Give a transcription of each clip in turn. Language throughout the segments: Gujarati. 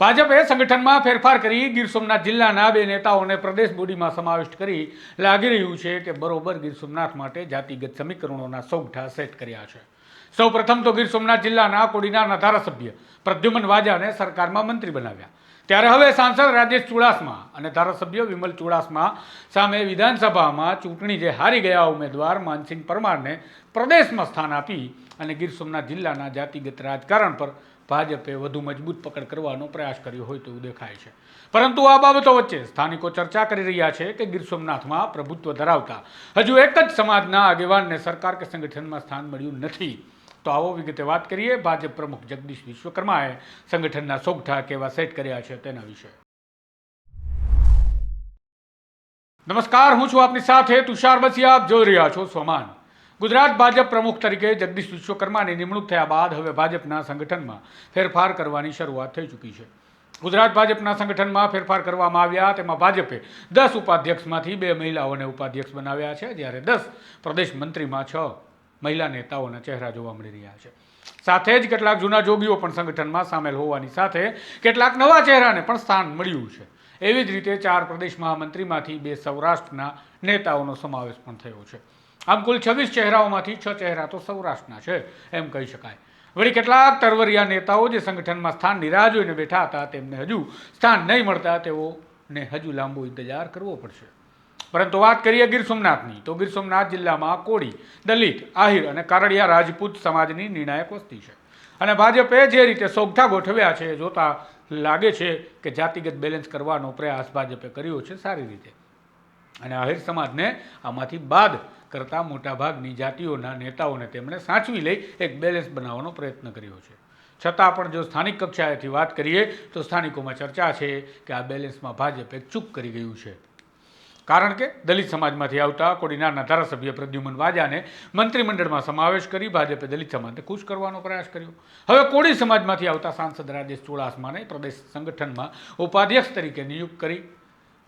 ભાજપે સંગઠનમાં ફેરફાર કરી ગીર સોમનાથ જિલ્લાના બે નેતાઓને પ્રદેશ બોડીમાં સમાવિષ્ટ કરી લાગી રહ્યું છે કે બરોબર ગીર સોમનાથ માટે જાતિગત સમીકરણોના સૌગઠા સેટ કર્યા છે. સૌ પ્રથમ તો ગીર સોમનાથ જિલ્લાના કોડીનારના ધારાસભ્ય પ્રદ્યુમન વાજાને સરકારમાં મંત્રી બનાવ્યા. ત્યારે હવે સાંસદ રાજેશ ચુડાસમા અને ધારાસભ્ય વિમલ ચુડાસમા સામે વિધાનસભામાં ચૂંટણી જે હારી ગયા ઉમેદવાર માનસિંહ પરમારને પ્રદેશમાં સ્થાન આપી અને ગીર સોમનાથ જિલ્લાના જાતિગત રાજકારણ પર ભાજપે વધુ મજબૂત પકડ કરવાનો પ્રયાસ કર્યો હોય તેવું દેખાય છે. પરંતુ આ બાબતો વચ્ચે સ્થાનિકો ચર્ચા કરી રહ્યા છે કે ગીર સોમનાથમાં પ્રભુત્વ ધરાવતા હજુ એક જ સમાજના આગેવાનને સરકાર કે સંગઠનમાં સ્થાન મળ્યું નથી. તો આવો વિગતે વાત કરીએ. ભાજપ પ્રમુખ જગદીશ વિશ્વકર્માએ સંગઠનના સોગઠા કેવા સેટ કર્યા છે તેના વિશે. નમસ્કાર, હું છું આપની સાથે તુષાર બસિયા. આપ જોઈ રહ્યા છો સોમાન ગુજરાત ભાજપ પ્રમુખ તરીકે જગદીશ વિશ્વકર્માની નિમણૂક થયા બાદ હવે ભાજપના સંગઠનમાં ફેરફાર કરવાની શરૂઆત થઈ ચૂકી છે. ગુજરાત ભાજપના સંગઠનમાં ફેરફાર કરવામાં આવ્યા. તેમાં ભાજપે દસ ઉપાધ્યક્ષમાંથી બે મહિલાઓને ઉપાધ્યક્ષ બનાવ્યા છે. જ્યારે દસ પ્રદેશ મંત્રીમાં છ. મહિલા નેતાઓના ચહેરા જોવા મળી રહ્યા છે. સાથે જ કેટલાક જૂના જોગીઓ પણ સંગઠનમાં સામેલ હોવાની સાથે કેટલાક નવા ચહેરાને પણ સ્થાન મળ્યું છે. એવી જ રીતે ચાર પ્રદેશ મહામંત્રીમાંથી બે સૌરાષ્ટ્રના નેતાઓનો સમાવેશ પણ થયો છે. આમ કુલ છવ્વીસ ચહેરાઓમાંથી છ ચહેરા તો સૌરાષ્ટ્રના છે, એમ કહી શકાય. વળી કેટલાક તરવરિયા નેતાઓ જે સંગઠનમાં સ્થાનની રાહ જોઈને બેઠા હતા તેમને હજુ સ્થાન નહીં મળતા તેઓને હજુ લાંબો ઇંતજાર કરવો પડશે. પરંતુ વાત કરીએ ગીર સોમનાથની, તો ગીર સોમનાથ જિલ્લામાં કોળી, દલિત, આહિર અને કારડિયા રાજપૂત સમાજની નિર્ણાયક વસ્તી છે. અને ભાજપે જે રીતે સોગઠા ગોઠવ્યા છે, જોતા લાગે છે કે જાતિગત બેલેન્સ કરવાનો પ્રયાસ ભાજપે કર્યો છે સારી રીતે. અને આહિર સમાજને આમાંથી બાદ કરતા મોટાભાગની જાતિઓના નેતાઓને તેમણે સાચવી લઈ એક બેલેન્સ બનાવવાનો પ્રયત્ન કર્યો છે. છતાં પણ જો સ્થાનિક કક્ષાએથી વાત કરીએ, તો સ્થાનિકોમાં ચર્ચા છે કે આ બેલેન્સમાં ભાજપ ચૂક કરી ગયું છે. કારણ કે દલિત સમાજમાંથી આવતા કોડીનારના ધારાસભ્ય પ્રદ્યુમન વાજાને મંત્રીમંડળમાં સમાવેશ કરી ભાજપે દલિત સમાજને ખુશ કરવાનો પ્રયાસ કર્યો. હવે કોડી સમાજમાંથી આવતા સાંસદ રાજેશ ચુડાસમાને પ્રદેશ સંગઠનમાં ઉપાધ્યક્ષ તરીકે નિયુક્ત કરી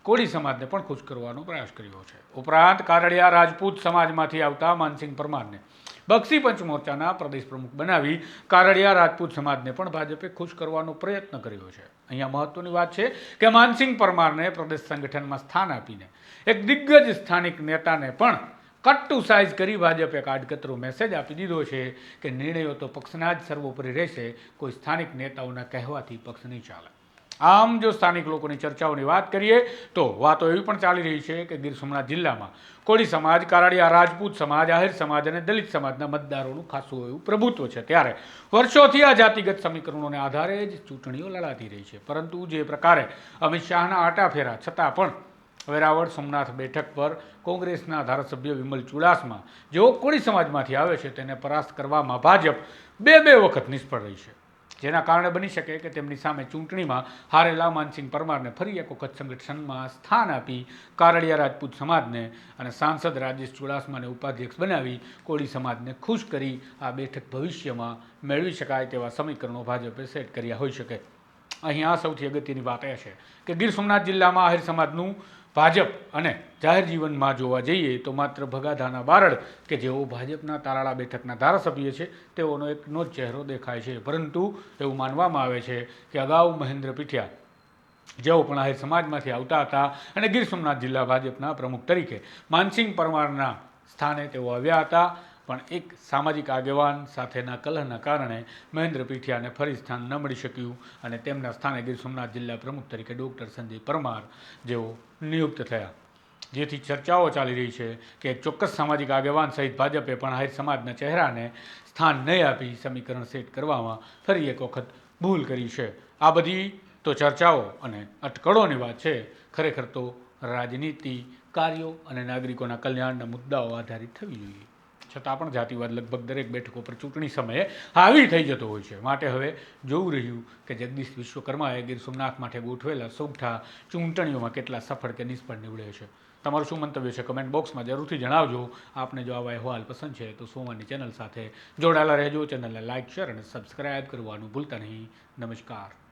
કોળી સમાજને પણ ખુશ કરવાનો પ્રયાસ કર્યો છે. ઉપરાંત કારડિયા રાજપૂત સમાજમાંથી આવતા માનસિંહ પરમારને બક્ષી પંચ મોરચાના પ્રદેશ પ્રમુખ બનાવી કારડિયા રાજપૂત સમાજને પણ ભાજપે ખુશ કરવાનો પ્રયત્ન કર્યો છે. અહીંયા મહત્વની વાત છે કે માનસિંહ પરમારને પ્રદેશ સંગઠનમાં સ્થાન આપીને એક દિગ્ગજ સ્થાનિક નેતાને પણ કટ્ટુ સાઇઝ કરી ભાજપે એક આડકતરો મેસેજ આપી દીધો છે કે નિર્ણયો તો પક્ષના જ સર્વોપરી રહેશે, કોઈ સ્થાનિક નેતાઓના કહેવાથી પક્ષ નહીં ચાલે. આમ જો સ્થાનિક લોકોની ચર્ચાઓની વાત કરીએ, તો વાતો એવી પણ ચાલી રહી છે કે ગીર સોમનાથ જિલ્લામાં કોળી સમાજ કારાડિયા રાજપૂત સમાજ, આહિર સમાજ અને દલિત સમાજના મતદારોનું ખાસું એવું પ્રભુત્વ છે. ત્યારે વર્ષોથી આ જાતિગત સમીકરણોને આધારે જ ચૂંટણીઓ લડાતી રહી છે. પરંતુ જે પ્રકારે અમિત શાહના આટાફેરા છતાં પણ વેરાવળ સોમનાથ બેઠક પર કોંગ્રેસના ધારાસભ્ય વિમલ ચુડાસમા જેઓ કોળી સમાજમાંથી આવે છે, તેને પરાસ્ત કરવામાં ભાજપ બે બે વખત નિષ્ફળ રહી છે. જેના કારણે બની શકે કે તેમની સામે ચૂંટણીમાં હારેલા માનસિંહ પરમારને ફરી એક વખત સંગઠનમાં સ્થાન આપી કારડિયા રાજપૂત સમાજને અને સાંસદ રાજેશ ચુડાસમાને ઉપાધ્યક્ષ બનાવી કોળી સમાજને ખુશ કરી આ બેઠક ભવિષ્યમાં મેળવી શકાય તેવા સમીકરણો ભાજપે સેટ કર્યા હોઈ શકે. અહીં આ સૌથી અગત્યની વાત એ છે કે ગીર સોમનાથ જિલ્લામાં આહિર સમાજનું ભાજપ અને જાહેર જીવનમાં જોવા જઈએ તો માત્ર ભગાધાના બારડ કે જેઓ ભાજપના તારાળા બેઠકના ધારાસભ્ય છે, તેઓનો એકનો જ ચહેરો દેખાય છે. પરંતુ એવું માનવામાં આવે છે કે અગાઉ મહેન્દ્ર પીઠિયા, જેઓ પણ આહિર સમાજમાંથી આવતા હતા અને ગીર સોમનાથ જિલ્લા ભાજપના પ્રમુખ તરીકે, માનસિંહ પરમારના સ્થાને તેઓ આવ્યા હતા. પણ એક સામાજિક આગેવાન સાથેના કલહના કારણે મહેન્દ્ર પીઠિયાને ફરી સ્થાન ન મળી શક્યું અને તેમના સ્થાને ગીર સોમનાથ જિલ્લા પ્રમુખ તરીકે ડૉક્ટર સંજય પરમાર જેઓ નિયુક્ત થયા. જેથી ચર્ચાઓ ચાલી રહી છે કે ચોક્કસ સામાજિક આગેવાન સહિત ભાજપે પણ આહિર સમાજના ચહેરાને સ્થાન નહીં આપી સમીકરણ સેટ કરવામાં ફરી એક વખત ભૂલ કરી છે. આ બધી તો ચર્ચાઓ અને અટકળોની વાત છે. ખરેખર તો રાજનીતિ કાર્યો અને નાગરિકોના કલ્યાણના મુદ્દાઓ આધારિત થવી જોઈએ. છતાં પણ જાતિવાદ લગભગ દરેક બેઠકો પર ચૂંટણી સમયે હાવી થઈ જતો હોય છે. માટે હવે જોવું રહ્યું કે જગદીશ વિશ્વકર્માએ ગીર સોમનાથ માટે ગોઠવેલા સૌઠા ચૂંટણીઓમાં કેટલા સફળ કે નિષ્ફળ નીવડે છે. તમારું શું મંતવ્ય છે? કમેન્ટ બોક્સમાં જરૂરથી જણાવજો. આપને જો આવા અહેવાલ પસંદ છે, તો સોમાની ચેનલ સાથે જોડાયેલા રહેજો. ચેનલને લાઇક શેર અને સબસ્ક્રાઇબ કરવાનું ભૂલતા નહીં. નમસ્કાર.